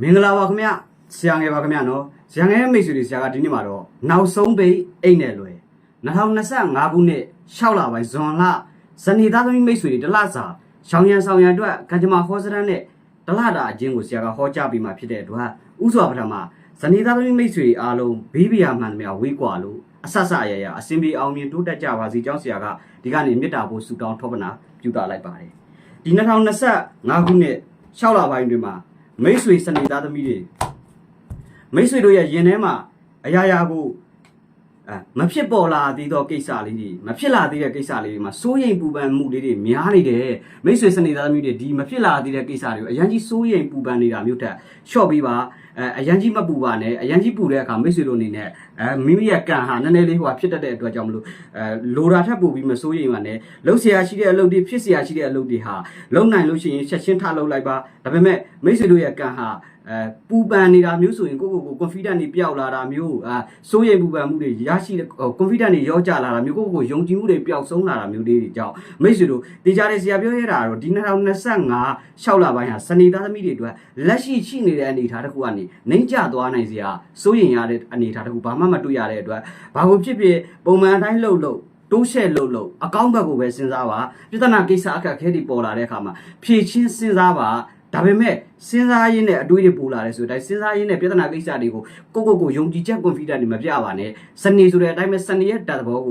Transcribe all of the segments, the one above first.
မင်္ဂလာပါခင်ဗျဆရာငယ်ပါခင်ဗျနော်ဆရာငယ်ရဲ့မိတ်ဆွေတွေဆရာကဒီနေ့မှာတော့နောက်ဆုံးပိတ်အိတ်နဲ့လွယ်2025ခုနှစ်6လပိုင်းဇွန်လဇနီးသားသမီးမိတ်ဆွေတွေတလစာရှောင်းရန်ဆောင်ရန်အတွက်ကံကြမ္မာဟောစရန်နဲ့တလတာအချင်းကိုဆရာကဟောကြားပြီးမှဖြစ်တဲ့အတွက်ဥစွာပထမဇနီးသားသမီးမိတ်ဆွေအားလုံးဘေးဘီယာမှန်သမျှဝေးကွာလို့အဆဆအရရအစင်ပြေအောင်မြင်တိုးတက်ကြပါစေကြောင်းဆရာကဒီကနေ့မေတ္တာပို့ဆုတောင်းထောပနာပြုတာလိုက်ပါတယ်ဒီ2025ခုနှစ်6လပိုင်းတွင်မှာ မိတ်ဆွေစနေသားသမီးတွေမိတ်ဆွေတို့ရဲ့ရင်ထဲမှာအရာရာကိုအဲမဖြစ်ပေါ်လာသေးသောကိစ္စလေးတွေမဖြစ်လာသေးတဲ့ကိစ္စလေးတွေမှာစိုးရိမ်ပူပန်မှုလေးတွေများနေတယ်မိတ်ဆွေစနေသားသမီးတွေဒီမဖြစ်လာသေးတဲ့ကိစ္စတွေကိုအရင်ကြီးစိုးရိမ်ပူပန်နေတာမျိုးတက်ရှော့ပြီးပါ အဲအရန်ကြီးမပူပါနဲ့အရန်ကြီးပူတဲ့အခါမိတ်ဆွေတို့အနေနဲ့အဲမိမိရဲ့ကံဟာနည်းနည်းလေးဟိုဖြစ်တတ်တဲ့အတွက်ကြောင့်မလို့အဲလိုတာထပ်ပူပြီးမစိုးရိမ်ပါနဲ့လှုပ်ဆရာရှိတဲ့အလုပ်တွေဖြစ်ဆရာရှိတဲ့အလုပ်တွေဟာလုံနိုင်လို့ရှိရင်ချက်ချင်းထလှုပ်လိုက်ပါဒါပေမဲ့မိတ်ဆွေတို့ရဲ့ကံဟာ အဲပူပန်နေတာမျိုးဆိုရင်ကိုယ့်ကိုယ်ကို confident နေပျောက်လာတာမျိုးအာစိုးရိမ်ပူပန်မှုတွေရရှိတဲ့ confident တွေရောကြလာတာမျိုးကိုယ့်ကိုယ်ကိုယုံကြည်မှုတွေပျောက်ဆုံးလာတာမျိုးလေးတွေကြောင့်မိတ်ဆွေတို့တေချာတဲ့ဆရာပြောရတာတော့ဒီ2025 6လပိုင်းဟာစနေသားသမီးတွေအတွက်လက်ရှိရှိနေတဲ့အနေအထားတစ်ခုကနေနှိမ့်ကျသွားနိုင်စရာစိုးရိမ်ရတဲ့အနေအထားတစ်ခုဘာမှမတွေ့ရတဲ့အတွက်ဘာကိုဖြစ်ဖြစ်ပုံမှန်အတိုင်းလှုပ်လှုပ်တိုးရှက်လို့လို့အကောင့်ဘက်ကိုပဲစဉ်းစားပါပြဿနာကိစ္စအခက်အခဲတွေပေါ်လာတဲ့အခါမှာဖြည့်ချင်းစဉ်းစားပါ ဒါပေမဲ့စဉ်းစားရင်းနဲ့အတွေးတွေပူလာတယ်ဆိုတဲ့အတိုင်းစဉ်းစားရင်းနဲ့ပြဿနာကိစ္စတွေကိုကိုကိုကိုယုံကြည်ချက် confidence တွေမပြပါနဲ့စနေဆိုတဲ့အတိုင်းပဲစနေရဲ့တတ်သဘောက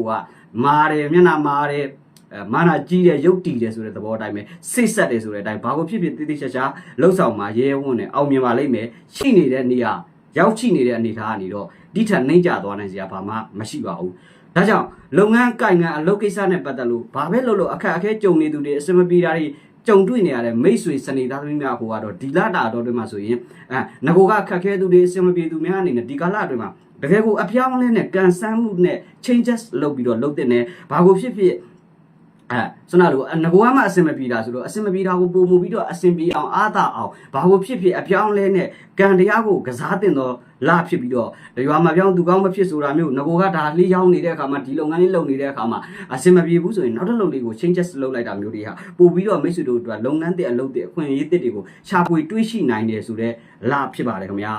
မာတယ်မျက်နှာမာတယ်အဲမာနာကြီးတယ်ရုပ်တည်တယ်ဆိုတဲ့သဘောအတိုင်းပဲစိတ်ဆက်တယ်ဆိုတဲ့အတိုင်းဘာကိုဖြစ်ဖြစ်တိတိကျကျလှုပ်ဆောင်မှာရဲရဲဝံ့နဲ့အောင်မြင်ပါလိမ့်မယ်ရှိနေတဲ့နေရာရောက်ရှိနေတဲ့အနေအထားကနေတော့ဒီထက်နှိမ့်ကျသွားနိုင်စရာဘာမှမရှိပါဘူးဒါကြောင့်လုပ်ငန်းကိုင်ငန်းအလုပ်ကိစ္စနဲ့ပတ်သက်လို့ဘာပဲလုပ်လို့အခက်အခဲကြုံနေသူတွေအစမပြေတာတွေ ကြုံတွေ့နေရတဲ့မိတ်ဆွေစနေသားသမီးများဟိုကတော့ဒီလတာတော့တွင်မှာဆိုရင်အဲငကိုကခက်ခဲသူတွေအစမပြေသူများအနေနဲ့ဒီကာလအတွင်းမှာတကယ်ကိုအပြောင်းအလဲနဲ့ကန်ဆန်းမှုနဲ့ changes လုပ်ပြီးတော့လုပ်တဲ့နယ်ဘာကိုဖြစ်ဖြစ် အဲဆိုတော့လို့ငကိုကမှအစင်မပြေတာဆိုတော့အစင်မပြေတာကိုပုံမှုပြီးတော့အစင်ပြေအောင်အားသာအောင်ဘာကိုဖြစ်ဖြစ်အပြောင်းအလဲနဲ့ကံတရားကိုကစားတင်တော့လာဖြစ်ပြီးတော့ရွာမှာပြောင်းသူကောင်းမဖြစ်ဆိုတာမျိုးငကိုကဒါလေးချောင်းနေတဲ့အခါမှာဒီလုပ်ငန်းလေးလုပ်နေတဲ့အခါမှာအစင်မပြေဘူးဆိုရင်နောက်တစ်လုပ်လေးကို changes လုပ်လိုက်တာမျိုးတွေဟာပို့ပြီးတော့မိတ်ဆွေတို့အတွက်လုပ်ငန်းတဲ့အလုပ်တွေအခွင့်အရေးတစ်တွေကိုရှာဖွေတွေးရှိနိုင်တယ်ဆိုတော့လာဖြစ်ပါတယ်ခင်ဗျာ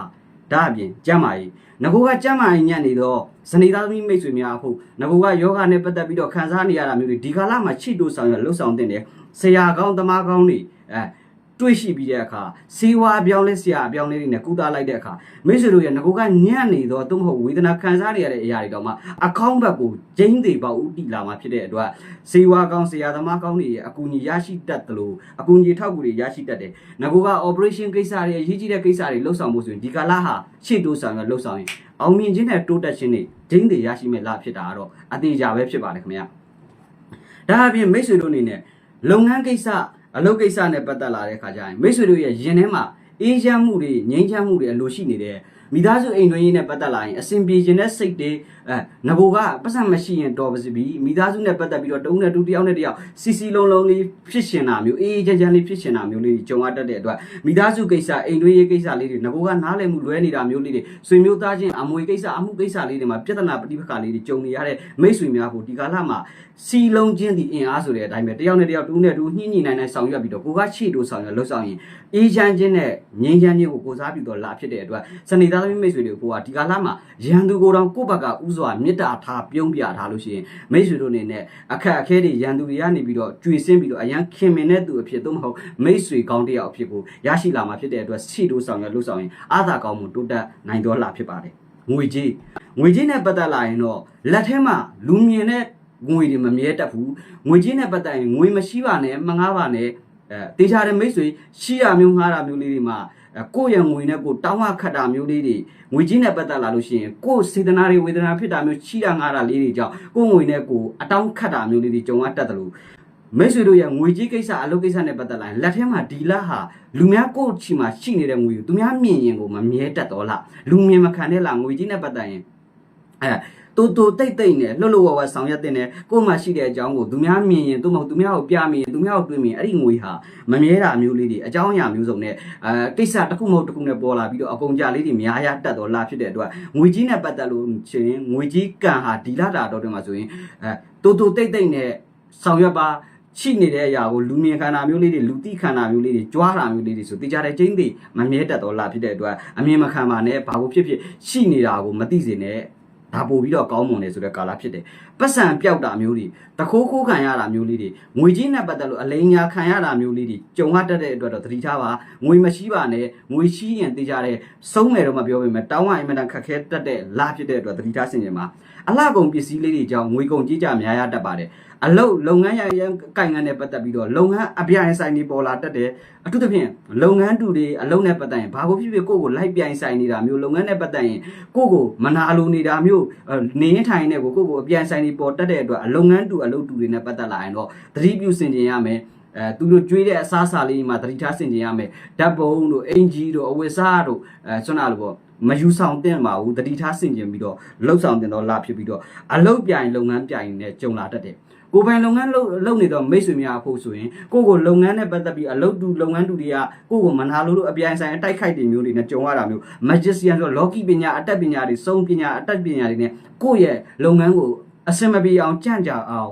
ဒါအပြင်ကျမ်းမာရေးငကိုကကျမ်းမာရေးညံ့နေတော့ဇနီးသားသမီးမိတ်ဆွေများအခုငကိုကယောဂနဲ့ပတ်သက်ပြီးတော့ခံစားနေရတာမျိုးတွေဒီကာလမှာချစ်တိုးဆောင်ရလှုပ်ဆောင်တင်တယ်ဆရာကောင်းသမားကောင်းတွေအဲ တွေးရှိပြီးတဲ့အခါစီဝါအပြောင်းလဲဆရာအပြောင်းလဲတွေနဲ့ကုသလိုက်တဲ့အခါမိတ်ဆွေတို့ရဲ့ငကိုကညံ့နေတော့သို့မဟုတ်ဝေဒနာခံစားနေရတဲ့အရာတွေတော့မှအကောင့်ဘက်ကိုဂျိန်းသေးပေါဥတီလာမှာဖြစ်တဲ့အတွက်စီဝါကောင်းဆရာသမားကောင်းတွေရဲ့အကူအညီရရှိတတ်တယ်လို့အကူအညီထောက်ကူတွေရရှိတတ်တယ်ငကိုက operation ကိစ္စတွေအရေးကြီးတဲ့ကိစ္စတွေလှုပ်ဆောင်မှုဆိုရင်ဒီကာလဟာရှေ့တိုးဆောင်ရလှုပ်ဆောင်ရင်အောင်မြင်ခြင်းနဲ့တိုးတက်ခြင်းတွေဂျိန်းသေးရရှိမဲ့လားဖြစ်တာကတော့အသေးကြပဲဖြစ်ပါတယ်ခင်ဗျာဒါအပြင်မိတ်ဆွေတို့အနေနဲ့လုပ်ငန်းကိစ္စ အလုပ်ကိစ္စနဲ့ပတ်သက်လာတဲ့ခါကျရင်မိတ်ဆွေတို့ရဲ့ရင်ထဲမှာအေးချမ်းမှုတွေငြိမ်းချမ်းမှုတွေအလိုရှိနေတယ်မိသားစုအိမ်တွင်းရေးနဲ့ပတ်သက်လာရင်အဆင်ပြေခြင်းနဲ့စိတ်တွေအဲငဘိုကပတ်စံမရှိရင်တော်ပါစီပြီမိသားစုနဲ့ပတ်သက်ပြီးတော့တုံးနဲ့တူတယောက်နဲ့တယောက်စီစီလုံးလုံးလေးဖြစ်ရှင်တာမျိုးအေးအေးချမ်းချမ်းလေးဖြစ်ရှင်တာမျိုးလေးကြုံရတတ်တဲ့အတွက်မိသားစုကိစ္စအိမ်တွင်းရေးကိစ္စလေးတွေငဘိုကနားလည်မှုလွဲနေတာမျိုးလေးတွေဆွေမျိုးသားချင်းအမွေကိစ္စအမှုကိစ္စလေးတွေမှာပြဿနာပဋိပက္ခလေးတွေကြုံနေရတဲ့မိတ်ဆွေများကိုဒီကာလမှာ စီလုံးချင်းဒီအင်အားဆိုတဲ့အတိုင်းပဲတယောက်နဲ့တယောက်တူးနဲ့တူးညှိညှိနိုင်နိုင်ဆောင်ရွက်ပြီးတော့ကိုကချီတို့ဆောင်ရွက်လှုပ်ဆောင်ရင်အေးချမ်းခြင်းနဲ့ငြိမ်းချမ်းခြင်းကိုကိုစားပြီးတော့လာဖြစ်တဲ့အတွက်စနေသားသမီးမိတ်ဆွေတွေကိုကဒီကာလမှာရန်သူကိုယ်တော်ကိုယ့်ဘက်ကဥစွာမေတ္တာထားပြုံးပြထားလို့ရှိရင်မိတ်ဆွေတို့အနေနဲ့အခက်အခဲတွေရန်သူတွေကနေပြီးတော့ကြွေစင်းပြီးတော့အရန်ခင်မင်တဲ့သူအဖြစ်သို့မဟုတ်မိတ်ဆွေကောင်းတစ်ယောက်အဖြစ်ကိုရရှိလာမှာဖြစ်တဲ့အတွက်ချီတို့ဆောင်ရွက်လှုပ်ဆောင်ရင်အာသာကောင်းမှုတိုးတက်နိုင်တော်လာဖြစ်ပါတယ်ငွေကြီးငွေကြီးနဲ့ပတ်သက်လာရင်တော့လက်ထဲမှာလူမြင်တဲ့ ငွေတွေမမြဲတတ်ဘူးငွေကြီးနဲ့ပတ်သက်ရင်ငွေမရှိပါနဲ့မငားပါနဲ့အဲတေချာတဲ့မိတ်ဆွေရှိရမျိုးငားတာမျိုးလေးတွေမှာအဲကိုယ့်ရဲ့ငွေနဲ့ကိုယ်တောင်းဝခတ်တာမျိုးလေးတွေငွေကြီးနဲ့ပတ်သက်လာလို့ရှိရင်ကိုယ်စေတနာတွေဝေဒနာဖြစ်တာမျိုးရှိတာငားတာလေးတွေကြောင့်ကိုယ်ငွေနဲ့ကိုယ်အတောင်းခတ်တာမျိုးလေးတွေကြုံရတတ်တယ်လို့မိတ်ဆွေတို့ရဲ့ငွေကြီးကိစ္စအလုပ်ကိစ္စနဲ့ပတ်သက်လာရင်လက်ထဲမှာဒီလဟာလူများကိုယ့်ချီမှာရှိနေတဲ့ငွေကိုသူများမြင်ရင်ကိုမမြဲတတ်တော့လားလူမြင်မခံတဲ့လားငွေကြီးနဲ့ပတ်သက်ရင်အဲ တူတူတိတ်တိတ်နဲ့လှုပ်လှုပ်ဝဝဆောင်ရွက်တဲ့နဲ့ကိုယ်မှရှိတဲ့အကြောင်းကိုသူများမြင်ရင်သူမဟုတ်သူများကိုပြမြင်ရင်သူများကိုတွေးမြင်အဲ့ဒီငွေဟာမမြဲတာမျိုးလေးတွေအကြောင်းအရာမျိုးစုံနဲ့အဲကိစ္စတစ်ခုမဟုတ်တစ်ခုနဲ့ပေါ်လာပြီးတော့အကုန်ကြလေးတွေများရတတ်တော့လာဖြစ်တဲ့အတွက်ငွေကြီးနဲ့ပတ်သက်လို့ရှင်ငွေကြီးကံဟာဒီလာတာတော့တွင်မှာဆိုရင်အဲတူတူတိတ်တိတ်နဲ့ဆောင်ရွက်ပါရှိနေတဲ့အရာကိုလူမြင်ခန္ဓာမျိုးလေးတွေလူတိခန္ဓာမျိုးလေးတွေကြွားတာမျိုးလေးတွေဆိုတေချာတဲ့ချင်းသိမမြဲတတ်တော့လာဖြစ်တဲ့အတွက်အမြင်မခံပါနဲ့ဘာကိုဖြစ်ဖြစ်ရှိနေတာကိုမသိစေနဲ့ ဒါပို့ပြီးတော့ကောင်းမွန်တယ်ဆိုတဲ့ကာလဖြစ်တယ်ပတ်စံပြောက်တာမျိုးတွေတခိုးခိုးခံရတာမျိုးလေးတွေငွေကြီးနဲ့ပတ်သက်လို့အလိမ်ညာခံရတာမျိုးလေးတွေကြုံရတတ်တဲ့အတွက်တော့သတိထားပါငွေမရှိပါနဲ့ငွေရှိရင်တေချာတဲ့စုံးမယ်တော့မပြောပေမဲ့တောင်းဝိုင်းအင်မတန်ခက်ခဲတတ်တဲ့လာဖြစ်တဲ့အတွက်သတိထားဆင်ခြင်ပါ အလှကုန်ပစ္စည်းလေးတွေကြောင့်ငွေကုန်ကြီးကြများရတတ်ပါတယ်အလုတ်လုပ်ငန်းရရန်ကိုင်ငန်းနဲ့ပတ်သက်ပြီးတော့လုပ်ငန်းအပြိုင်ဆိုင်နေပေါ်လာတတ်တယ်အထူးသဖြင့်လုပ်ငန်းတူတွေအလုပ်နဲ့ပတ်သက်ရင်ဘာကိုဖြစ်ဖြစ်ကိုယ့်ကိုလိုက်ပြိုင်ဆိုင်နေတာမျိုးလုပ်ငန်းနဲ့ပတ်သက်ရင်ကိုယ့်ကိုမနာလိုနေတာမျိုးအဲနေရင်ထိုင်နေကိုကိုယ့်ကိုအပြိုင်ဆိုင်နေပေါ်တတ်တဲ့အတွက်အလုပ်ငန်းတူအလုပ်တူတွေနဲ့ပတ်သက်လာရင်တော့သတိပြုဆင်ခြင်ရမယ်အဲသူတို့ကြွေးတဲ့အစားအစာလေးမှာသတိထားဆင်ခြင်ရမယ်ဓာတ်ပုံတို့အင်ဂျီတို့အဝတ်စားတို့အဲဆွမ်းနာလို့ပေါ့ မယူဆောင်တင်ပါဘူးတတိထားဆင်ခြင်ပြီးတော့လှုပ်ဆောင်တင်တော့လာဖြစ်ပြီးတော့အလုပ်ပြိုင်လုပ်ငန်းပြိုင်နဲ့ကြုံလာတတ်တယ်ကိုယ်ပိုင်လုပ်ငန်းလုပ်လုပ်နေတော့မိတ်ဆွေများဖို့ဆိုရင်ကိုယ့်ကိုလုပ်ငန်းနဲ့ပတ်သက်ပြီးအလုပ်တူလုပ်ငန်းတူတွေကကိုယ့်ကိုမနာလို့လို့အပြိုင်ဆိုင်အတိုက်ခိုက်တွေမျိုးတွေနဲ့ကြုံရတာမျိုး magician ဆိုလောကီပညာအတတ်ပညာတွေစုံပညာအတတ်ပညာတွေနဲ့ကိုယ့်ရဲ့လုပ်ငန်းကိုအစင်မပြေအောင်ကြံ့ကြအောင်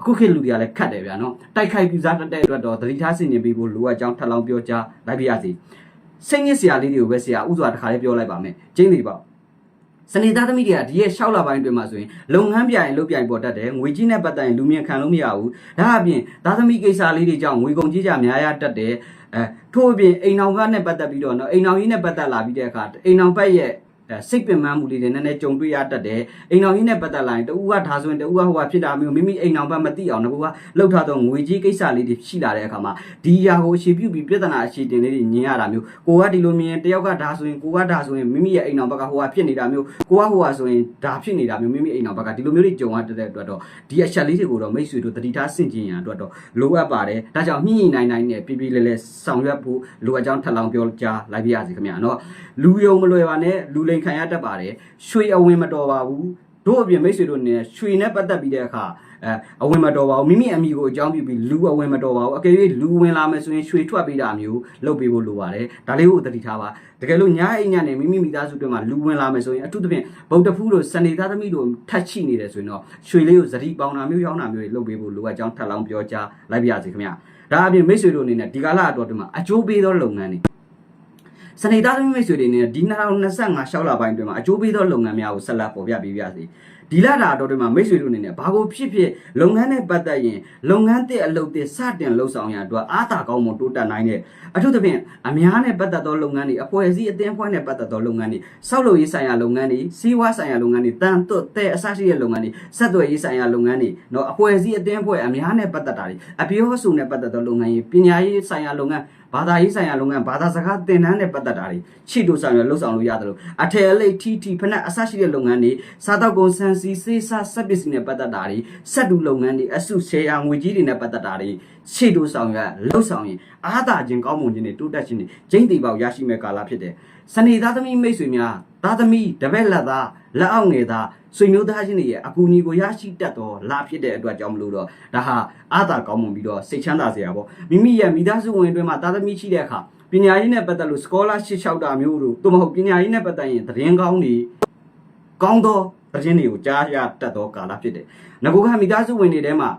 အခုခေတ်လူတွေကလည်းခတ်တယ်ဗျာနော်တိုက်ခိုက်ပြစားတတ်တဲ့အတွက်တော့သတိထားဆင်ခြင်ပြီးဖို့လိုအပ်ကြောင်းထပ်လောင်းပြောကြားလိုက်ပါရစေ စိတ်ညစ်စရာလေးတွေကိုပဲဆရာဥစွာတစ်ခါလေးပြောလိုက်ပါမယ်ကျင်းနေပါစနေသားသမီးတွေကဒီရဲ့6လပိုင်းအတွင်းမှာဆိုရင်လုပ်ငန်းပြိုင်လုပ်ပြိုင်ပေါ်တတ်တယ်ငွေကြီးနဲ့ပတ်သက်ရင်လူမြင်ခံလို့မရဘူးဒါအပြင်သားသမီးကိစ္စလေးတွေကြောင့်ငွေကုန်ကြီးကြများရတတ်တယ်အဲထို့အပြင်အိမ်အောင်ကနဲ့ပတ်သက်ပြီးတော့နော်အိမ်အောင်ကြီးနဲ့ပတ်သက်လာပြီးတဲ့အခါအိမ်အောင်ဘက်ရဲ့အဲ စိတ်ပင်ပန်းမှုလေးတွေနည်းနည်းကြုံတွေ့ရတတ်တယ်အိမ်အောင်ကြီးနဲ့ပတ်သက်လာရင်တူကဒါဆိုရင်တူကဟိုကဖြစ်တာမျိုးမိမိအိမ်အောင်ဘက်မသိအောင်ငါကလှုပ်ထားတော့ငွေကြီးကိစ္စလေးတွေရှိလာတဲ့အခါမှာဒီຢာကိုအခြေပြုပြီးပြဿနာအခြေတင်လေးတွေညင်ရတာမျိုးကိုကဒီလိုမြင်ရင်တယောက်ကဒါဆိုရင်ကိုကဒါဆိုရင်မိမိရဲ့အိမ်အောင်ဘက်ကဟိုကဖြစ်နေတာမျိုးကိုကဟိုကဆိုရင်ဒါဖြစ်နေတာမျိုးမိမိအိမ်အောင်ဘက်ကဒီလိုမျိုးတွေကြုံရတဲ့အတွက်တော့ဒီအချက်လေးတွေကိုတော့မိတ်ဆွေတို့တတိထားဆင့်ကျင်ရန်အတွက်တော့လိုအပ်ပါတယ်ဒါကြောင့်ညှိညှိနိုင်နိုင်နဲ့ပြပြလဲလဲဆောင်ရွက်ဖို့လိုအပ်ကြောင်းထပ်လောင်းပြောကြားလိုက်ပါရစေခင်ဗျာနော်လူယုံမလွယ်ပါနဲ့လူလိန်ခံရတတ်ပါတယ်ရွှေအဝင်မတော်ပါဘူးတို့အပြင်မိတ်ဆွေတို့အနေနဲ့ရွှေနဲ့ပတ်သက်ပြီးတဲ့အခါအဲအဝင်မတော်ပါဘူးမိမိအမိကိုအကြောင်းပြုပြီးလူအဝင်မတော်ပါဘူးအကယ်၍လူဝင်လာမယ်ဆိုရင်ရွှေထွက်ပေးတာမျိုးလုပ်ပေးဖို့လိုပါတယ်ဒါလေးကိုသတိထားပါတကယ်လို့ညအိမ်ညနေမိမိမိသားစုတွေမှာလူဝင်လာမယ်ဆိုရင်အထူးသဖြင့်ဗုဒ္ဓဖူးတို့စနေသားသမီးတို့ထတ်ချိနေတယ်ဆိုရင်တော့ရွှေလေးကိုဇတိပေါင်တာမျိုးရောင်းတာမျိုးတွေလုပ်ပေးဖို့လိုအပ်ကြောင်းထပ်လောင်းပြောကြားလိုက်ပါရစေခင်ဗျာဒါအပြင်မိတ်ဆွေတို့အနေနဲ့ဒီကာလအတော်တွင်မှာအကျိုးပေးသောလုပ်ငန်းတွေ စနေသားသမီးမိတ်ဆွေတွေနဲ့ဒီ2025ရှောက်လာပိုင်းအတွင်းမှာအကျိုးပေးသောလုပ်ငန်းများကိုဆက်လက်ပေါ်ပြပေးပါစီဒီလာတာတော့ဒီမှာမိတ်ဆွေတို့အနေနဲ့ဘာကိုဖြစ်ဖြစ်လုပ်ငန်းနဲ့ပတ်သက်ရင်လုပ်ငန်းတဲ့အလုပ်တွေစတင်လှုပ်ဆောင်ရအတွက်အားသာကောင်းမှုတိုးတက်နိုင်တဲ့အထူးသဖြင့်အများနဲ့ပတ်သက်သောလုပ်ငန်းတွေအဖွဲ့အစည်းအသင်းအဖွဲ့နဲ့ပတ်သက်သောလုပ်ငန်းတွေစောက်လုပ်ရေးဆိုင်ရာလုပ်ငန်းတွေစီးပွားဆိုင်ရာလုပ်ငန်းတွေတန်သွတ်တဲ့အစရှိတဲ့လုပ်ငန်းတွေဆက်သွယ်ရေးဆိုင်ရာလုပ်ငန်းတွေနော်အဖွဲ့အစည်းအသင်းအဖွဲ့အများနဲ့ပတ်သက်တာတွေအပြောအဆိုနဲ့ပတ်သက်သောလုပ်ငန်းတွေပညာရေးဆိုင်ရာလုပ်ငန်း ဘာသာရေးဆိုင်ရာလုပ်ငန်းဘာသာစကားသင်တန်းနဲ့ပတ်သက်တာတွေချိတို့ဆောင်ရလှုပ်ဆောင်လို့ရတယ်လို့အထယ်အလိတ်ထီထီဖက်နဲ့အဆရှိတဲ့လုပ်ငန်းတွေစားတောက်ကုန်ဆန်စီစေးစားစက်ပစ္စည်းနဲ့ပတ်သက်တာတွေစက်တူလုပ်ငန်းတွေအစုရှယ်ယာငွေကြီးတွေနဲ့ပတ်သက်တာတွေချိတို့ဆောင်ရလှုပ်ဆောင်ရင်အားသာခြင်းကောင်းမွန်ခြင်းတွေတိုးတက်ခြင်းတွေကျင်းတီပေါက်ရရှိမဲ့ကာလဖြစ်တယ်စနေသားသမီးမိတ်ဆွေများသားသမီးတပည့်လက်သားလက်အောက်ငယ်သား ဆွေမျိုးသားချင်းတွေရဲ့အကူအညီကိုရရှိတတ်တော့လာဖြစ်တဲ့အတွက်ကြောင့်မလို့တော့ဒါဟာအားသာကောင်းမွန်ပြီးတော့စိတ်ချမ်းသာစရာပေါ့မိမိရဲ့မိသားစုဝင်အတွင်းမှာသားသမီးရှိတဲ့အခါပညာရေးနဲ့ပတ်သက်လို့ scholarship လျှောက်တာမျိုးတို့သို့မဟုတ်ပညာရေးနဲ့ပတ်သက်ရင်သတင်းကောင်းတွေကောင်းသောသတင်းတွေကိုကြားရတတ်သောကာလဖြစ်တယ်။ငကိုကမိသားစုဝင်တွေထဲမှာ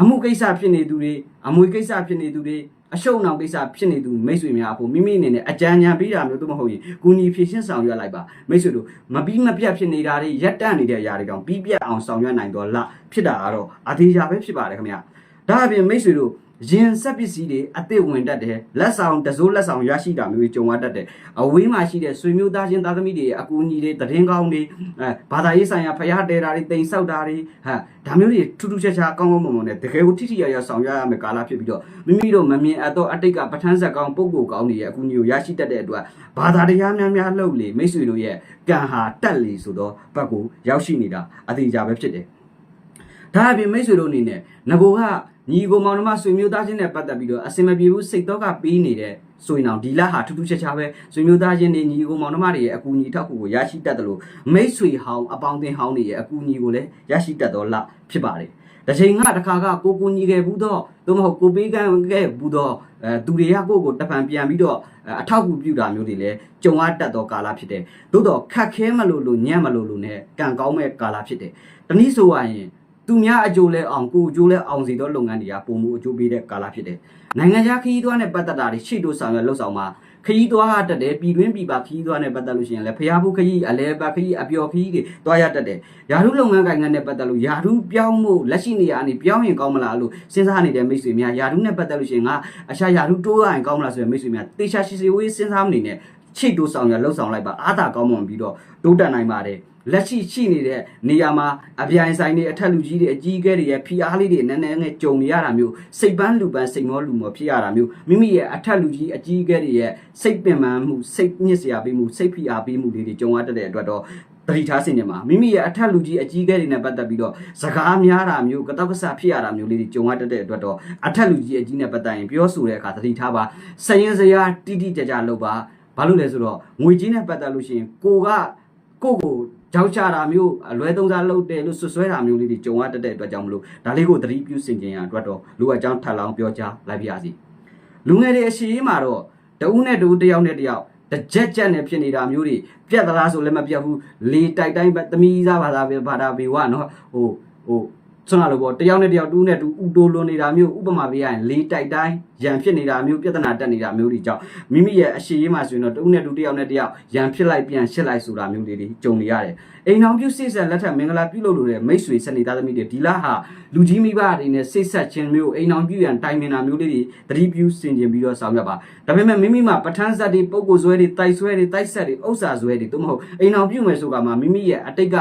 အမှုကိစ္စဖြစ်နေသူတွေအမွေကိစ္စဖြစ်နေသူတွေ အရှုံအောင်ကိစ္စဖြစ်နေသူမိတ်ဆွေများအဖို့မိမိအနေနဲ့အကြံဉာဏ်ပေးတာမျိုးသို့မဟုတ်ရင်ကုညီဖြည့်ရှင်းဆောင်ရွက်လိုက်ပါမိတ်ဆွေတို့မပြီးမပြတ်ဖြစ်နေတာတွေရက်တန့်နေတဲ့အရာတွေကြောင့်ပြီးပြတ်အောင်ဆောင်ရွက်နိုင်တော့လဖြစ်တာကတော့အသေးချာပဲဖြစ်ပါတယ်ခင်ဗျာဒါအပြင်မိတ်ဆွေတို့ ရင်ဆက်ပစ္စည်းတွေအသစ်ဝင်တတ်တယ်လက်ဆောင်တစိုးလက်ဆောင်ရရှိတာမျိုးတွေကြုံရတတ်တယ်အဝေးမှာရှိတဲ့ဆွေမျိုးသားချင်းသားသမီးတွေအကူအညီတွေတည်င်းကောင်းတွေအဲဘာသာရေးဆိုင်ရာဖျားတဲတာတွေတိမ်ဆောက်တာတွေဟာဒါမျိုးတွေထူးထူးခြားခြားကောင်းကောင်းမွန်မွန်နဲ့တကယ်ကိုထိထိရရဆောင်ရွက်ရမယ်ကာလဖြစ်ပြီးတော့မိမိတို့မမြင်အပ်သောအတိတ်ကပဋ္ဌာန်းဆက်ကောင်းပုံကိုကောင်းတွေရဲ့အကူအညီကိုရရှိတတ်တဲ့အတွက်ဘာသာတရားများများလှုပ်လေမိတ်ဆွေတို့ရဲ့ကံဟာတက်လေဆိုတော့ဘက်ကိုရောက်ရှိနေတာအသေးချာပဲဖြစ်တယ်ဒါအပြင်မိတ်ဆွေတို့အနေနဲ့ငကိုက ညီကိုမောင်နှမဆွေမျိုးသားချင်းနဲ့ပတ်သက်ပြီးတော့အစင်မပြေဘူးစိတ်တော့ကပေးနေတဲ့ဆိုရင်တော့ဒီလဟာထူးထူးခြားခြားပဲဆွေမျိုးသားချင်းတွေညီကိုမောင်နှမတွေရဲ့အကူအညီထောက်ကူကိုရရှိတတ်တယ်လို့မိတ်ဆွေဟောင်းအပေါင်းအသင်းဟောင်းတွေရဲ့အကူအညီကိုလည်းရရှိတတ်တော့လဖြစ်ပါတယ်။တစ်ချိန်ကတစ်ခါကကိုကိုညီခဲ့ဘူးတော့သို့မဟုတ်ကိုပေးကမ်းခဲ့ဘူးတော့အဲသူတွေကကိုကိုတပံပြန်ပြီးတော့အထောက်အကူပြုတာမျိုးတွေလည်းကြုံရတတ်သောကာလဖြစ်တယ်။သို့တော့ခက်ခဲမလို့လို့ညံ့မလို့လို့ ਨੇ ကံကောင်းမဲ့ကာလဖြစ်တယ်။တနည်းဆိုရရင် သူများအကျိုးလဲအောင်ကိုအကျိုးလဲအောင်စီသောလုပ်ငန်းတွေကပုံမှုအကျိုးပေးတဲ့ကာလဖြစ်တယ်နိုင်ငံခြားခရီးသွားနဲ့ပတ်သက်တာတွေရှေ့တို့ဆောင်ရွက်လှုပ်ဆောင်မှာခရီးသွားကတက်တယ်ပြည်တွင်းပြည်ပခရီးသွားနဲ့ပတ်သက်လို့ရှိရင်လည်းဖျားဖို့ခရီးအလဲပါခရီးအပျော်ခရီးတွေသွားရတတ်တယ်ယာရုလုပ်ငန်းကိုင်ငန်းနဲ့ပတ်သက်လို့ယာရုပြောင်းမှုလက်ရှိနေရာအနေပြောင်းရင်ကောင်းမလားလို့စဉ်းစားနေတဲ့မိတ်ဆွေများယာရုနဲ့ပတ်သက်လို့ရှိရင်ငါအရှာယာရုတိုးရရင်ကောင်းမလားဆိုတဲ့မိတ်ဆွေများတေချာရှိစီဝေးစဉ်းစားမနေနဲ့ချိတ်တိုးဆောင်ရလှုပ်ဆောင်လိုက်ပါအားသာကောင်းမွန်ပြီးတော့တိုးတက်နိုင်ပါတယ် လက်ရှိရှိနေတဲ့နေရာမှာအပြိုင်ဆိုင်တွေအထက်လူကြီးတွေအကြီးအကဲတွေရဲ့ဖိအားလေးတွေနည်းနည်းငယ်ကြုံနေရတာမျိုးစိတ်ပန်းလူပန်းစိတ်မောလူမောဖြစ်ရတာမျိုးမိမိရဲ့အထက်လူကြီးအကြီးအကဲတွေရဲ့စိတ်ပင်ပန်းမှုစိတ်ညစ်စရာပေးမှုစိတ်ဖိအားပေးမှုလေးတွေကြုံရတတ်တဲ့အတွက်တော့တတိထားစင်ကြမှာမိမိရဲ့အထက်လူကြီးအကြီးအကဲတွေနဲ့ပတ်သက်ပြီးတော့စကားများတာမျိုးကတောက်ကဆဖြစ်ရတာမျိုးလေးတွေကြုံရတတ်တဲ့အတွက်တော့အထက်လူကြီးအကြီးနဲ့ပတ်သက်ရင်ပြောဆိုတဲ့အခါတတိထားပါစရင်စရာတိတိကျကျလုပ်ပါဘာလို့လဲဆိုတော့ငွေကြီးနဲ့ပတ်သက်လို့ရှိရင်ကိုကကိုကို ကြောက်ချတာမျိုးအလွဲသုံးစားလုပ်တယ်လို့ဆွဆွဲတာမျိုးလေးတွေကြုံရတတ်တဲ့အတွက်ကြောင့်မလို့ဒါလေးကိုသတိပြုစင်ကြင်ရအတွက်တော့လူအကြောင်းထပ်လောင်းပြောကြားလိုက်ပါရစေလူငယ်တွေအရှိရေးမှာတော့တဦးနဲ့တဦးတစ်ယောက်နဲ့တစ်ယောက်တကြက်ကြက်နဲ့ဖြစ်နေတာမျိုးတွေပြက်သလားဆိုလည်းမပြက်ဘူးလေတိုက်တိုင်းပဲသမီးစားဘာသာပဲဘာသာပဲဝနော်ဟိုဟို ဆွမ်းလာလို့ပေါ့တယောက်နဲ့တယောက်တူးနဲ့တူဥတိုးလွန်နေတာမျိုးဥပမာပေးရရင်လေတိုက်တိုင်းရန်ဖြစ်နေတာမျိုးပြဿနာတက်နေတာမျိုးတွေကြောင့်မိမိရဲ့အရှိရေးမှာဆိုရင်တော့တူးနဲ့တူတယောက်နဲ့တယောက်ရန်ဖြစ်လိုက်ပြန်ရှစ်လိုက်ဆိုတာမျိုးတွေကြုံနေရတယ်အိမ်အောင်ပြုစိတ်ဆက်လက်ထက်မင်္ဂလာပြုလုပ်လို့တဲ့မိတ်ဆွေစနေသားသမီးတွေဒီလားဟာလူကြီးမိဘတွေနဲ့စိတ်ဆက်ခြင်းမျိုးအိမ်အောင်ပြုရန်တိုင်ပင်တာမျိုးလေးတွေသတိပြုစင်ကျင်ပြီးတော့ဆောင်ရွက်ပါဒါပေမဲ့မိမိမှာပဋ္ဌာန်းဇတ်တွေပုံကိုယ်ဆွဲတွေတိုက်ဆွဲတွေတိုက်ဆက်တွေဥစ္စာဆွဲတွေတို့မဟုတ်အိမ်အောင်ပြုမယ်ဆိုကမှမိမိရဲ့အတိတ်က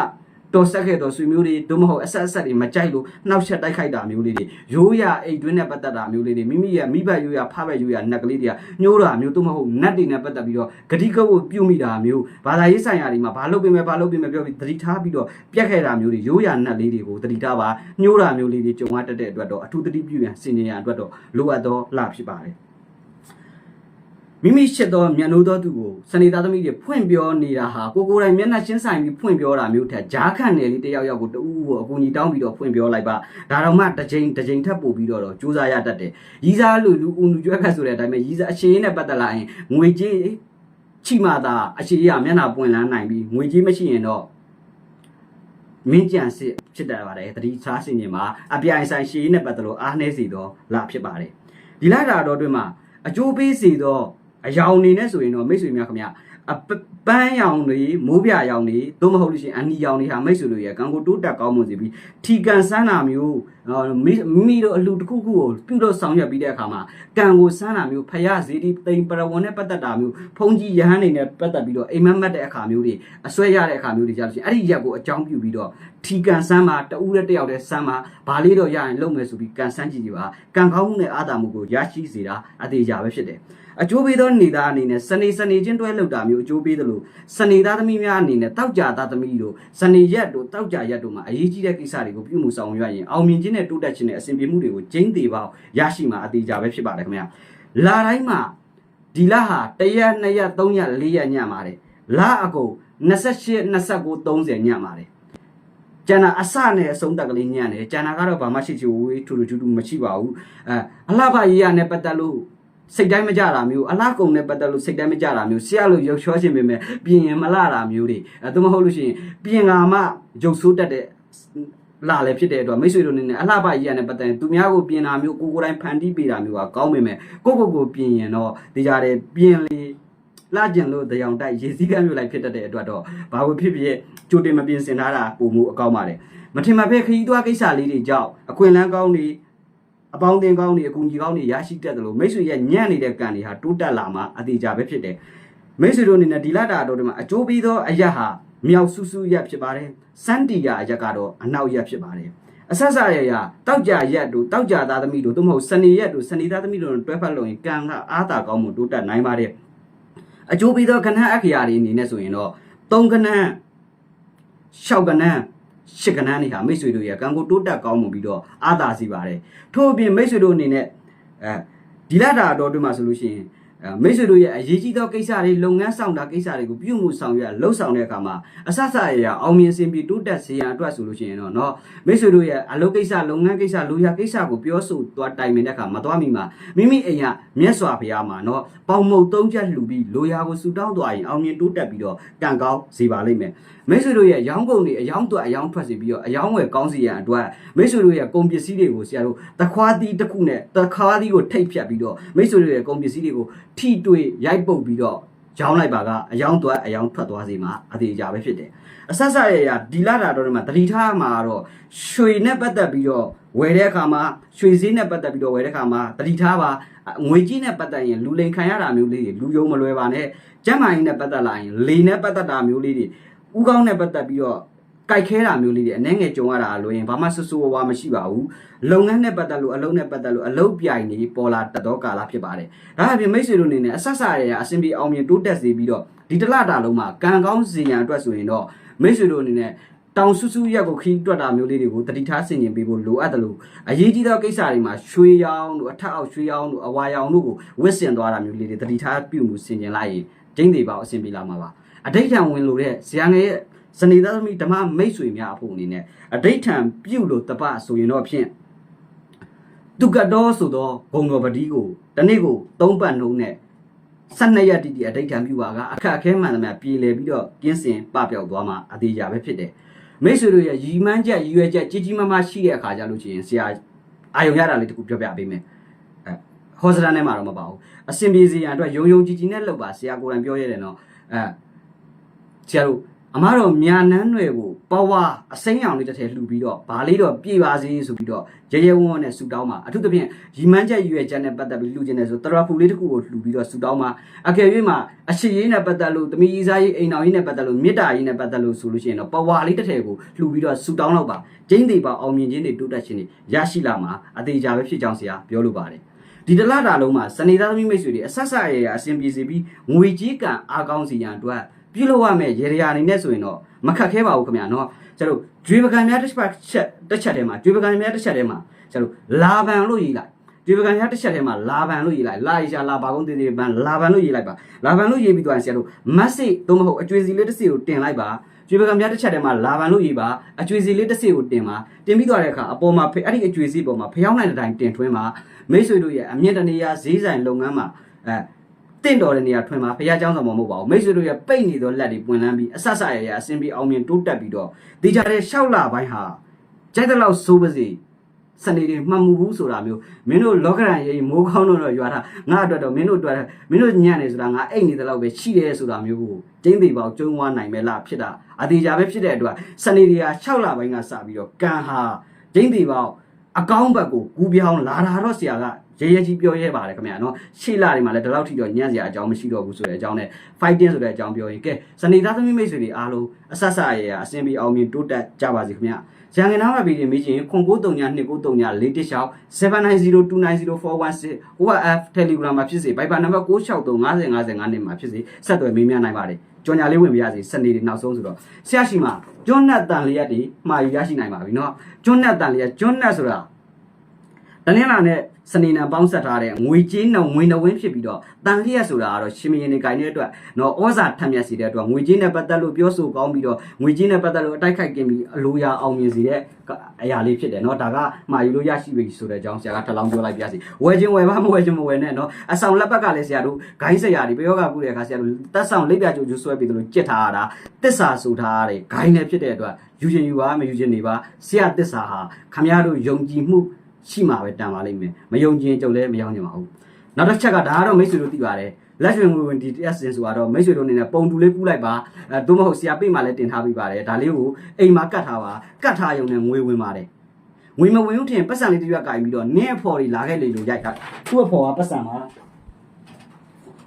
တော်ဆက်ခဲ့တော်ဆွေမျိုးတွေတို့မဟုတ်အဆက်အဆက်တွေမကြိုက်လို့နှောက်ချက်တိုက်ခိုက်တာမျိုးလေးတွေရိုးရအိတ်တွင်းနဲ့ပတ်သက်တာမျိုးလေးတွေမိမိရဲ့မိဘရိုးရဖဘက်ရိုးရနက်ကလေးတွေကညှိုးတာမျိုးတို့မဟုတ်နတ်တွေနဲ့ပတ်သက်ပြီးတော့ဂတိကဝတ်ပြုမိတာမျိုးဘာသာရေးဆိုင်ရာတွေမှာဘာလုပ်ပေးမယ်ဘာလုပ်ပေးမယ်ပြောပြီးသတိထားပြီးတော့ပြက်ခဲ့တာမျိုးတွေရိုးရနတ်လေးတွေကိုသတိထားပါညှိုးတာမျိုးလေးတွေကြုံရတတ်တဲ့အတွက်တော့အထူးသတိပြုရန်စင်ကြင်ရန်အတွက်တော့လိုအပ်သောလဖြစ်ပါတယ် မိမိရှိသောမျက်နှိုးသောသူကိုစနေသားသမီးတွေဖွင့်ပြောနေတာဟာကိုကိုယ်တိုင်မျက်နှာချင်းဆိုင်ပြီးဖွင့်ပြောတာမျိုးထက်ဂျားခန့်နယ်လေးတယောက်ယောက်ကိုတူဦးကိုအကူအညီတောင်းပြီးတော့ဖွင့်ပြောလိုက်ပါဒါတော့မှတစ်ချိန်တစ်ချိန်ထပ်ပို့ပြီးတော့တော့စူးစမ်းရတတ်တယ်ရီးစားလူလူဦးလူကျွဲခတ်ဆိုတဲ့အတိုင်းပဲရီးစားအရှိန်နဲ့ပတ်သက်လာရင်ငွေကြေးချိမှသာအရှိရမျက်နှာပွင့်လန်းနိုင်ပြီးငွေကြေးမရှိရင်တော့မင်းကြံစစ်ဖြစ်တတ်ပါတယ်တတိစားစင်ရင်မှာအပြိုင်ဆိုင်ရှည်နဲ့ပတ်သက်လို့အားနှဲစီတော့လာဖြစ်ပါတယ်ဒီလိုက်တာတော့တွင်မှာအကျိုးပေးစီတော့ အယောင်နေနဲ့ဆိုရင်တော့မိတ်ဆွေများခင်ဗျအ ပပန်းရောင်တွေမိုးပြရောင်တွေသို့မဟုတ်လို့ရှိရင်အနီရောင်တွေဟာမိတ်ဆွေတို့ရဲ့ကံကိုတိုးတက်ကောင်းမွန်စေပြီးထီကန်ဆန်းတာမျိုးမိမိတို့အလှတစ်ခုခုကိုပြုလို့ဆောင်ရွက်ပြီးတဲ့အခါမှာကံကိုဆန်းတာမျိုးဖရဇေဒီတိမ်ပရဝဏ်နဲ့ပတ်သက်တာမျိုးဖုန်ကြီးယဟန်နေနဲ့ပတ်သက်ပြီးတော့အိမ်မက်မက်တဲ့အခါမျိုးတွေအစွဲရတဲ့အခါမျိုးတွေကြာလို့ရှိရင်အဲ့ဒီရက်ကိုအကြောင်းပြုပြီးတော့ထီကန်ဆန်းမှာတဦးနဲ့တယောက်တည်းဆန်းမှာဘာလေးတော့ရရင်လုပ်မယ်ဆိုပြီးကန်ဆန်းကြည့်ကြပါကံကောင်းမှုနဲ့အာသာမှုကိုရရှိစေတာအသေးကြပဲဖြစ်တယ်အကျိုးပေးသောနေသားအနေနဲ့စနေစနေချင်းတွဲလောက်တာမျိုးအကျိုးပေးသလိုစနေသားသမီးများအနေနဲ့တောက်ကြသားသမီးတို့စနေရက်တို့တောက်ကြရက်တို့မှာအရေးကြီးတဲ့ကိစ္စတွေကိုပြုမှုဆောင်ရွက်ရင်အောင်မြင်ခြင်းနဲ့တိုးတက်ခြင်းနဲ့အဆင်ပြေမှုတွေကိုကျင်းသေးပေါရရှိမှာအသေးကြပဲဖြစ်ပါတယ်ခင်ဗျာလာတိုင်းမှာဒီလဟာ1ရက်2ရက်3ရက်4ရက်ညပါတယ်လအကုန်28 29 30ညပါတယ်ကျန်တာအစနဲ့အဆုံးတက်ကလေးညံ့တယ်ကျန်တာကတော့ဘာမှရှိချီဝေးထူထူထူထူမရှိပါဘူးအဲအလှပရေးရနဲ့ပတ်သက်လို့ စိတ်တိုင်းမကြတာမျိုးအလားကုံနဲ့ပတ်သက်လို့စိတ်တိုင်းမကြတာမျိုးဆရာလို့ရုပ်ချောခြင်းပေမဲ့ပြင်ရင်မလာတာမျိုးတွေအဲသို့မဟုတ်လို့ရှိရင်ပြင်ကမှရုပ်ဆိုးတတ်တဲ့လာလည်းဖြစ်တဲ့အတွက်မိတ်ဆွေတို့အနေနဲ့အလှပကြီးရနဲ့ပတ်သက်ရင်သူများကိုပြင်တာမျိုးကိုကိုယ်တိုင်ဖန်တီးပေးတာမျိုးကကောင်းပေမဲ့ကိုကိုကိုပြင်ရင်တော့ဒီကြတဲ့ပြင်လေလာကျင်လို့တရောင်တိုက်ရေစည်းကမ်းမျိုးလိုက်ဖြစ်တတ်တဲ့အတွက်တော့ဘာလို့ဖြစ်ဖြစ်ကြိုတင်မပြင်ဆင်ထားတာပုံမှုအကောင်းပါတယ်မထင်မှတ်ဖက်ခရီးသွားကိစ္စလေးတွေကြောင့်အခွင့်အလမ်းကောင်းတွေ အပေါင်းအသင်းကောင်းတွေအကူအညီကောင်းတွေရရှိတတ်တယ်လို့မိတ်ဆွေရဲ့ညံ့နေတဲ့ကံတွေဟာတိုးတက်လာမှာအသေးကြပဲဖြစ်တယ်မိတ်ဆွေတို့အနေနဲ့ဒီလတာတော်တွေမှာအကျိုးပြီးသောအရက်ဟာမြောက်ဆူဆူရက်ဖြစ်ပါတယ်စန်တီယာရက်ကတော့အနောက်ရက်ဖြစ်ပါတယ်အဆက်ဆက်ရရတောက်ကြရက်တို့တောက်ကြသားသမီးတို့သို့မဟုတ်စနေရက်တို့စနေသားသမီးတို့တွဲဖက်လို့ရင်ကံကအားသာကောင်းမှုတိုးတက်နိုင်ပါတယ်အကျိုးပြီးသောခဏအခရာတွေအနေနဲ့ဆိုရင်တော့၃ခဏ၆ခဏ ရှစ်ကနန်းနေဟာမိတ်ဆွေတို့ရဲ့ကံကိုတိုးတက်ကောင်းမှုပြီးတော့အားသာစီပါတယ်ထို့အပြင်မိတ်ဆွေတို့အနေနဲ့အဲဒီလတာတော်တွင်မှာဆိုလို့ရှိရင်အဲ မိတ်ဆွေတို့ရဲ့အရေးကြီးသောကိစ္စတွေလုပ်ငန်းဆောင်တာကိစ္စတွေကိုပြုမှုဆောင်ရွက်လှုပ်ဆောင်တဲ့အခါမှာအဆဆအရာအောင်မြင်စင်ပြီးတိုးတက်စေရန်အတွက်ဆိုလို့ရှိရင်တော့เนาะမိတ်ဆွေတို့ရဲ့အလုပ်ကိစ္စလုပ်ငန်းကိစ္စလူရကိစ္စကိုပြောဆိုသွားတိုင်ပင်တဲ့အခါမသွားမီမှာမိမိအိမ်ကမြတ်စွာဘုရားမှာเนาะပေါင်မုတ်သုံးချက်လှူပြီးလူရကိုဆူတောင်းသွားရင်အောင်မြင်တိုးတက်ပြီးတော့ကံကောင်းစေပါလိမ့်မယ်မိတ်ဆွေတို့ရဲ့ရောင်းကုန်တွေအယောင်းတော့အယောင်းထွက်စီပြီးတော့အယောင်းဝယ်ကောင်းစီရန်အတွက်မိတ်ဆွေတို့ရဲ့ကုန်ပစ္စည်းတွေကိုဆရာတို့တခွားသီးတစ်ခုနဲ့တခွားသီးကိုထိတ်ဖြတ်ပြီးတော့မိတ်ဆွေတို့ရဲ့ကုန်ပစ္စည်းတွေကို ထိတွေ့ရိုက်ပုတ်ပြီးတော့ရောင်းလိုက်ပါကအယောင်းတော့အယောင်းထွက်သွားစီမှာအသေးအကြပဲဖြစ်တယ်အဆက်ဆက်ရရဒီလာတာတော့ဒီမှာတတိထားမှာတော့ရွှေနဲ့ပတ်သက်ပြီးတော့ဝယ်တဲ့အခါမှာရွှေစည်းနဲ့ပတ်သက်ပြီးတော့ဝယ်တဲ့အခါမှာတတိထားပါငွေကြီးနဲ့ပတ်သက်ရင်လူလိန်ခံရတာမျိုးလေးတွေလူယုံမလွယ်ပါနဲ့ကျမ်းမာရေးနဲ့ပတ်သက်လာရင်လေနဲ့ပတ်သက်တာမျိုးလေးတွေဥကောင်းနဲ့ပတ်သက်ပြီးတော့ ကြိုက်ခဲတာမျိုးလေးတွေအနှဲငယ်ကြုံရတာလို့ရင်ဘာမှဆူဆူဝါဝါမရှိပါဘူးလုပ်ငန်းနဲ့ပတ်သက်လို့အလုပ်နဲ့ပတ်သက်လို့အလုပ်ပြိုင်နေပေါ်လာတတော်ကာလဖြစ်ပါတယ်ဒါအပြင်မိတ်ဆွေတို့အနေနဲ့အဆက်ဆက်ရရအဆင်ပြေအောင်မြင်တိုးတက်စေပြီးတော့ဒီတစ်လတာလုံးမှာကံကောင်းစီရန်အတွက်ဆိုရင်တော့မိတ်ဆွေတို့အနေနဲ့တောင်ဆူဆူရက်ကိုခီးတွက်တာမျိုးလေးတွေကိုတတိထားဆင်ကျင်ပေးဖို့လိုအပ်တယ်လို့အရေးကြီးသောကိစ္စတွေမှာရွှေရောင်တို့အထက်အောက်ရွှေရောင်တို့အဝါရောင်တို့ကိုဝစ်စင်သွားတာမျိုးလေးတွေတတိထားပြုမှုဆင်ကျင်လိုက်ရင်ကျင်းသေးပါအဆင်ပြေလာမှာပါအဋိဋ္ဌံဝင်လို့တဲ့ဇာငယ်ရဲ့ စနေသားသမီးဓမ္မမိတ်ဆွေများအဖို့အနေနဲ့အဋိဋ္ဌံပြုလို့တပဆိုရင်တော့ဖြင့်သူကတော်ဆိုသောဂုံတော်ပတိကိုတနေ့ကိုသုံးပတ်နှုံးနဲ့12ရက်တိတိအဋိဋ္ဌံပြုပါကအခက်အခဲမှန်သမျှပြေလည်ပြီးတော့ကျင်းစင်ပပျောက်သွားမှာအသေးကြပဲဖြစ်တယ်မိတ်ဆွေတို့ရဲ့ရီမန်းချက်ရည်ရွယ်ချက်ကြီးကြီးမားမားရှိတဲ့အခါကြလို့ချင်းဆရာအာယုံရတာလေးတခုပြောပြပေးမယ်အဲဟောစတန်ထဲမှာတော့မပါဘူးအစင်ပြေစီရန်အတွက်ယုံယုံကြည်ကြည်နဲ့လုပ်ပါဆရာကိုယ်တိုင်ပြောရတယ်နော်အဲဆရာတို့ အမားတော်မြာနန်းတွေကိုပဝါအစိမ်းရောင်လေးတစ်ထည်လှူပြီးတော့ဗာလေးတော့ပြေပါစေဆိုပြီးတော့ရဲရဲဝံ့ဝံ့နဲ့ဆူတောင်းပါအထူးသဖြင့်ရီမန်းချက်ရွယ်ချက်နဲ့ပတ်သက်ပြီးလှူခြင်းနဲ့ဆိုတရဖူလေးတစ်ခုကိုလှူပြီးတော့ဆူတောင်းပါအကယ်၍မှာအရှိရေးနဲ့ပတ်သက်လို့တမီးစားရေးအိမ်တော်ရေးနဲ့ပတ်သက်လို့မေတ္တာရေးနဲ့ပတ်သက်လို့ဆိုလို့ရှိရင်တော့ပဝါလေးတစ်ထည်ကိုလှူပြီးတော့ဆူတောင်းတော့ပါကျင်းသေးပါအောင်မြင်ခြင်းတွေတိုးတက်ခြင်းတွေရရှိလာမှာအသေးချာပဲဖြစ်ကြောင်းဆရာပြောလိုပါတယ်ဒီတလတာလုံးမှာစနေသားသမီးမိတ်ဆွေတွေအဆက်ဆက်ရရအစဉ်ပြေစီပြီးငွေကြီးကံအားကောင်းစီရန်အတွက် ပြုလုပ်ရမယ့်ရေရာအနေနဲ့ဆိုရင်တော့မခက်ခဲပါဘူးခင်ဗျာနော်ကျတို့ကျွေးပကံများတစ်ချက်ချက်တစ်ချက်ထဲမှာကျွေးပကံများတစ်ချက်ထဲမှာကျတို့လာဗန်လို့ရေးလိုက်ကျွေးပကံများတစ်ချက်ထဲမှာလာဗန်လို့ရေးလိုက်လာရရှာလာပါကုန်းတေးသေးပန်လာဗန်လို့ရေးလိုက်ပါလာဗန်လို့ရေးပြီးသွားရင်ဆရာတို့မက်ဆေ့သို့မဟုတ်အကျွေးစီလေးတစ်စီကိုတင်လိုက်ပါကျွေးပကံများတစ်ချက်ထဲမှာလာဗန်လို့ရေးပါအကျွေးစီလေးတစ်စီကိုတင်ပါတင်ပြီးသွားတဲ့အခါအပေါ်မှာအဲ့ဒီအကျွေးစီပေါ်မှာဖျောင်းနိုင်တဲ့တိုင်တင်ထွင်းပါမိတ်ဆွေတို့ရဲ့အမြင့်တနေရာဈေးဆိုင်လုပ်ငန်းမှာအဲ တင့်တော်တဲ့နေရာထွင်မှာဘုရားကျောင်းဆောင်မဟုတ်ပါဘူးမိတ်ဆွေတို့ရဲ့ပိတ်နေသောလက်တွေပွင့်လန်းပြီးအဆက်ဆက်ရရအစဉ်ပြီးအောင်မြင်တိုးတက်ပြီးတော့ဒီကြတဲ့ရှောက်လာပိုင်းဟာကြိုက်တဲ့လောက်စိုးပါစေစနေတွေမှတ်မှုဘူးဆိုတာမျိုးမင်းတို့လောကရန်ရေးမိုးကောင်းတော့ရွာတာငါအတွက်တော့မင်းတို့အတွက်မင်းတို့ညံ့နေဆိုတာငါအိတ်နေတဲ့လောက်ပဲရှိတယ်ဆိုတာမျိုးကိုကျင်းသေးပေါကျုံဝါနိုင်မဲ့လားဖြစ်တာအသေးကြပဲဖြစ်တဲ့အတွက်စနေတွေကရှောက်လာပိုင်းကစပြီးတော့ကံဟာကျင်းသေးပေါအကောင်းဘက်ကိုကူးပြောင်းလာတာတော့ဆရာက ရဲရဲကြီးပြောရဲပါတယ်ခင်ဗျာနော်ရှေ့လာတွေမှာလည်းဒီလောက်ထိတော့ညံ့စရာအကြောင်းမရှိတော့ဘူးဆိုတဲ့အကြောင်းနဲ့ fighting ဆိုတဲ့အကြောင်းပြောရင်ကဲစနေသားသမီးမိတ်ဆွေတွေအားလုံးအဆက်ဆက်ရရအစင်ပြီးအောင်မြင်တိုးတက်ကြပါစေခင်ဗျာရန်ကုန်နားမှာပြည်ရင်မေးချင်ခွန်939 293 4တစ်လျှောက်7902904116 OF Telegram မှာဖြစ်စေ Viber နံပါတ်6635055နဲ့မှာဖြစ်စေဆက်သွယ်မေးမြန်းနိုင်ပါတယ်ကြော်ညာလေးဝင်ပြရစီစနေတွေနောက်ဆုံးဆိုတော့ဆရာရှိမှာကျွန်းနဲ့တန်လျက်တွေမှာယူရရှိနိုင်ပါပြီเนาะကျွန်းနဲ့တန်လျက်ကျွန်းနဲ့ဆိုတာ တနင်္လာနဲ့စနေနံပေါင်းဆက်ထားတဲ့ငွေကြေးနဲ့ငွေနှဝင်းဖြစ်ပြီးတော့တန်လျက်ဆိုတာကတော့ရှင်မင်းနေကိုင်းတဲ့အတွက်နော်ဩဇာထက်မြက်စီတဲ့အတွက်ငွေကြေးနဲ့ပတ်သက်လို့ပြောဆိုကောင်းပြီးတော့ငွေကြေးနဲ့ပတ်သက်လို့အတိုက်ခိုက်กินပြီးအလိုရာအောင်မြင်စီတဲ့အရာလေးဖြစ်တယ်နော်ဒါကမှာယူလို့ရရှိပြီဆိုတဲ့အကြောင်းဆရာကထပ်လောင်းပြောလိုက်ပြစီဝယ်ခြင်းဝယ်ပါမဝယ်ခြင်းမဝယ်နဲ့နော်အဆောင်လက်ဘက်ကလည်းဆရာတို့ဂိုင်းဆရာတွေပြောကကူတဲ့အခါဆရာတို့တက်ဆောင်လက်ပြကြိုကျိုးဆွဲပြီးတို့ကြစ်ထားရတာတစ္ဆာဆိုထားရတယ်ဂိုင်းလည်းဖြစ်တဲ့အတွက်ယူခြင်းယူပါမယူခြင်းနေပါဆရာတစ္ဆာဟာခမရတို့ယုံကြည်မှု ရှိမှာပဲတန်ပါလိမ့်မယ်မယုံကြည်ရင်ကြုံလည်းမရောက်နိုင်ပါဘူးနောက်တစ်ချက်ကဒါကတော့မိတ်ဆွေတို့သိပါတယ်လက်ရွှေငွေဝင် DTS စင်ဆိုတော့မိတ်ဆွေတို့အနေနဲ့ပုံတူလေးကူးလိုက်ပါအဲသို့မဟုတ်ဆရာပိတ်မှလည်းတင်ထားပြီးပါတယ်ဒါလေးကိုအိမ်မှာကတ်ထားပါကတ်ထားရုံနဲ့ငွေဝင်ပါတယ်ငွေမဝင်ဘူးထင်ပတ်စံလေးတစ်ရွက်ကင်ပြီးတော့နင်းအဖော်တွေလာခဲ့လေလို့ရိုက်တာသူ့အဖော်ကပတ်စံမှာ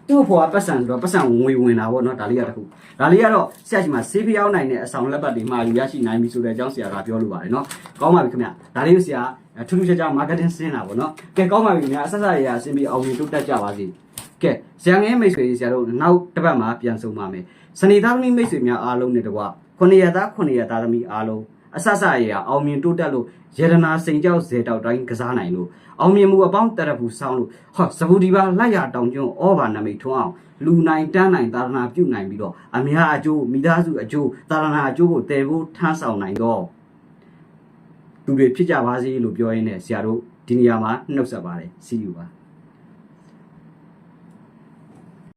သူ့အဖော်ကပတ်စံဆိုတော့ပတ်စံငွေဝင်တာပေါ့နော်ဒါလေးကတခုဒါလေးကတော့ဆရာကြီးမှာဆေးပြောင်းနိုင်တဲ့အဆောင်လက်ပတ်တွေမှာယူရရှိနိုင်ပြီဆိုတဲ့အကြောင်းဆရာကပြောလိုပါတယ်နော်ကောင်းပါပြီခင်ဗျဒါလေးကိုဆရာ ထူးထူးခြားခြား marketing ဆင်းတာပေါ့နော်ကဲကောင်းပါပြီခင်ဗျအဆက်ဆက်ရရအဆင်ပြေအောင်မြင်တိုးတက်ကြပါစေကဲဇံငယ်မိတ်ဆွေတွေဆရာတို့နောက်တစ်ပတ်မှာပြန်ဆုံပါမယ်စနေသားသမီးမိတ်ဆွေများအားလုံးနဲ့တကွခုနှစ်ရသားခုနှစ်ရသားသမီးအားလုံးအဆဆရေအောင်မြင်တိုးတက်လို့ရတနာစိန်ကြောက်ဇေတောက်တိုင်းကစားနိုင်လို့အောင်မြင်မှုအပေါင်းတရဖူဆောင်းလို့ဟောစပူဒီပါလိုက်ရတောင်ကျွန်းဩဘာနမိတ်ထွန်းအောင်လူနိုင်တန်းနိုင်သာသနာပြုနိုင်ပြီးတော့အများအကျိုးမိသားစုအကျိုးသာသနာအကျိုးကိုတည်ဖို့ထမ်းဆောင်နိုင်တော့ သူတွေဖြစ်ကြပါစေလို့ပြောရင်းနဲ့ဆရာတို့ဒီနေရာမှာနှုတ်ဆက်ပါတယ်စီယူပါ